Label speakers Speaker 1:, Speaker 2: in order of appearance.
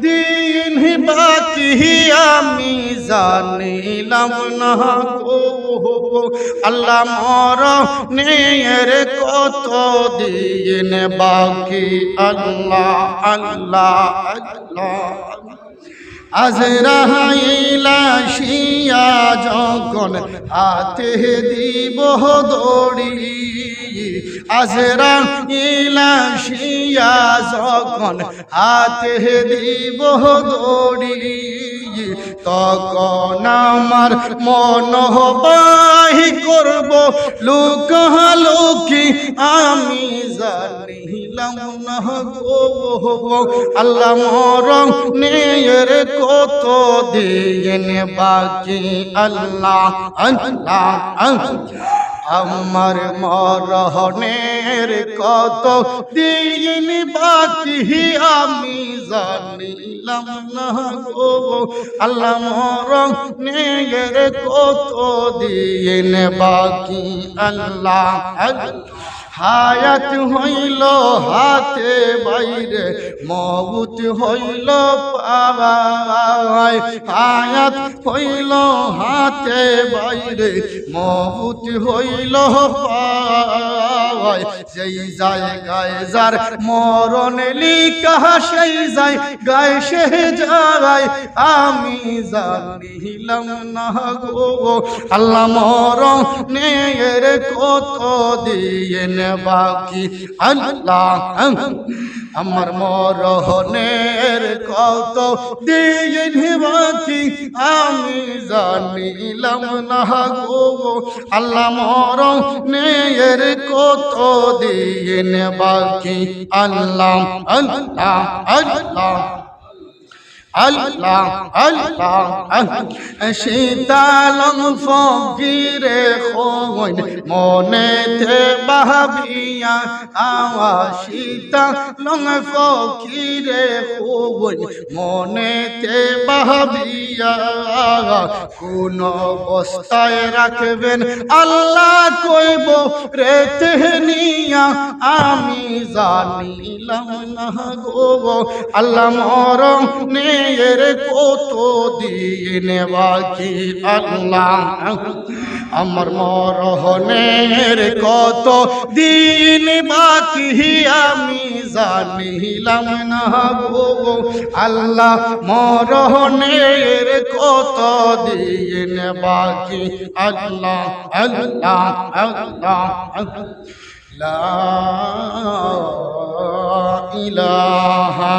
Speaker 1: দিন বাকি আমি জানিলাম না আল্লাহ আল্লাহ নেয়ের কত দিন বাকি? আল্লাহ আল্লাহ আল্লাহ। আজরাইলা শিয়া যখন হাতে দিব দড়ি। আজরা শিয়া যখন হাতে দিব দড়ি। তখন আমার মন বাহি করব। লুকালুকি আমি জানিলাম না গো আল্লাহ মরম নেয়ের কত দিন বাকি? আল্লাহ আল্লাহ আল্লাহ। আমার মরহনের কত দিন বাকি আমি জানিলাম না গো। আল্লাহ মরহনের কত দিন বাকি আল্লাহ। হায়াত হইল হাতে বাইরে মগুত হইল পাবাই হায়াত হইল হাতে বাইরে মগুত হইল পাওয়ায় সেই জায়গায় যার মরণ লিখা, সেই যায়, গায়ে সে যায়। আমি জানিলাম না গো, আল্লাহ মরণের কত দিয়ে বাকি আল্লাহ আমার মরহনের কত দিন বাকি আমি জানিলাম না গো। আল্লাহ মরহনের কত দিন বাকি। আল্লাহ আল্লাহ আল্লাহ। শীতালং ফকিরে হইন মনেতে বাহাবিয়া আওয়া শীতালং ফকিরে হইন মনেতে বাহাবিয়া, কোন অবস্থায় রাখবেন আল্লাহ কইব রেতে নিয়া আমি জানিলাম না গো, আল্লাহ মরম নেয়ের কত দিন বাকি আল্লাহ। আমার মরহনের কত দিন বাকি আমি জানিলাম না গো। আল্লাহ মরহনের কত দিন বাকি আল্লাহ আল্লাহ আল্লাহ। লা ইলাহা